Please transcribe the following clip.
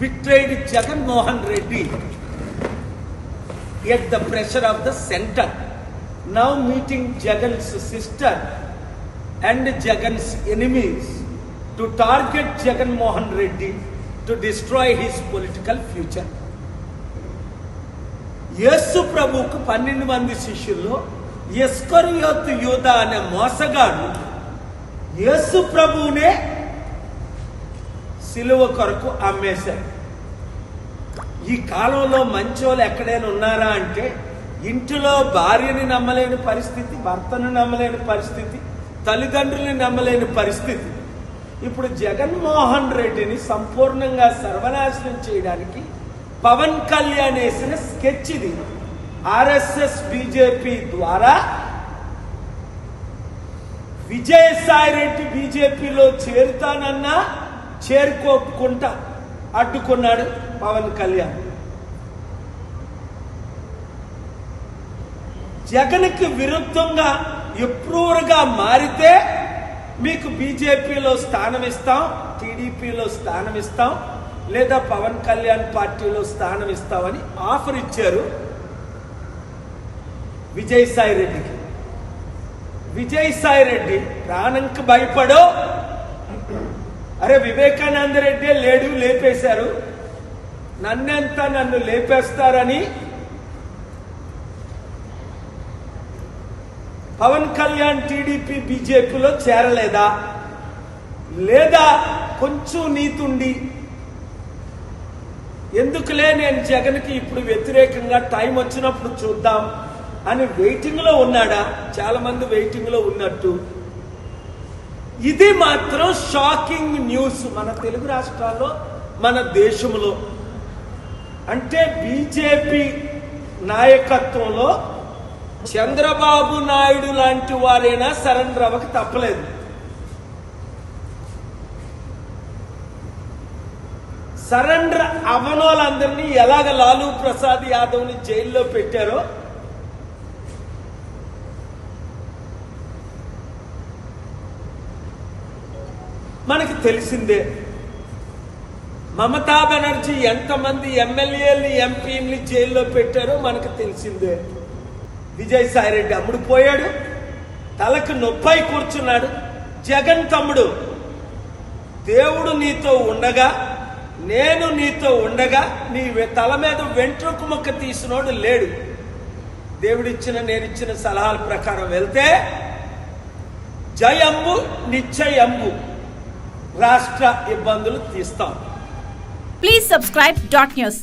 Betrayed Jaganmohan Reddy. At the pressure of the centre now meeting Jagan's sister and Jagan's enemies to target Jaganmohan Reddy to destroy his political future Yesu ప్రభుకు పన్నెండు మంది శిష్యుల్లో ఎస్కరియోత్ యూధ అనే మోసగాడు యేసు ప్రభునే సిలువ కొరకు అమ్మేశాడు ఈ కాలంలో మంచోళ్ళు ఎక్కడైనా ఉన్నారా అంటే ఇంటిలో భార్యని నమ్మలేని పరిస్థితి భర్తను నమ్మలేని పరిస్థితి తల్లిదండ్రుల్ని నమ్మలేని పరిస్థితి. ఇప్పుడు జగన్మోహన్ రెడ్డిని సంపూర్ణంగా సర్వనాశనం చేయడానికి పవన్ కళ్యాణ్ వేసిన స్కెచ్ ఇది. ఆర్ఎస్ఎస్ బీజేపీ ద్వారా విజయసాయి రెడ్డి బీజేపీలో చేరుతానన్నా చేరుకోకుండా అడ్డుకున్నాడు పవన్ కళ్యాణ్. జగన్కి విరుద్ధంగా ఎప్రూవర్గా మారితే మీకు బీజేపీలో స్థానం ఇస్తాం టీడీపీలో స్థానం ఇస్తాం లేదా పవన్ కళ్యాణ్ పార్టీలో స్థానం ఇస్తామని ఆఫర్ ఇచ్చారు విజయసాయి రెడ్డికి. విజయసాయి రెడ్డి ప్రాణంకి భయపడో అరే వివేకానంద రెడ్డి లేడు లేపేశారు. నన్నెంత నన్ను లేపేస్తారని పవన్ కళ్యాణ్ టీడీపీ బీజేపీలో చేరలేదా? లేదా కొంచెం నీతుండి ఎందుకులే నేను జగన్కి ఇప్పుడు వ్యతిరేకంగా టైం వచ్చినప్పుడు చూద్దాం అని వెయిటింగ్లో ఉన్నాడా? చాలామంది వెయిటింగ్లో ఉన్నట్టు. ఇది మాత్రం షాకింగ్ న్యూస్ మన తెలుగు రాష్ట్రాల్లో మన దేశంలో. అంటే బీజేపీ నాయకత్వంలో చంద్రబాబు నాయుడు లాంటి వారైనా సరెండర్ అవ్వక తప్పలేదు. సరెండర్ అవనోళ్ళందరినీ ఎలాగ లాలూ ప్రసాద్ యాదవ్ని జైల్లో పెట్టారో మనకి తెలిసిందే. మమతా బెనర్జీ ఎంతమంది ఎమ్మెల్యేలు ఎంపీని జైల్లో పెట్టారో మనకు తెలిసిందే. విజయసాయి రెడ్డి అమ్ముడు పోయాడు. తలకు నొప్పై కూర్చున్నాడు. జగన్ తమ్ముడు దేవుడు నీతో ఉండగా నేను నీతో ఉండగా నీ తల మీద వెంట్రుకు మొక్క తీసినోడు లేడు. దేవుడిచ్చిన నేనిచ్చిన సలహాల ప్రకారం వెళ్తే జయంబు నిశ్చయంబు రాష్ట్ర ఇబ్బందులు తీస్తాం. Please subscribe dot news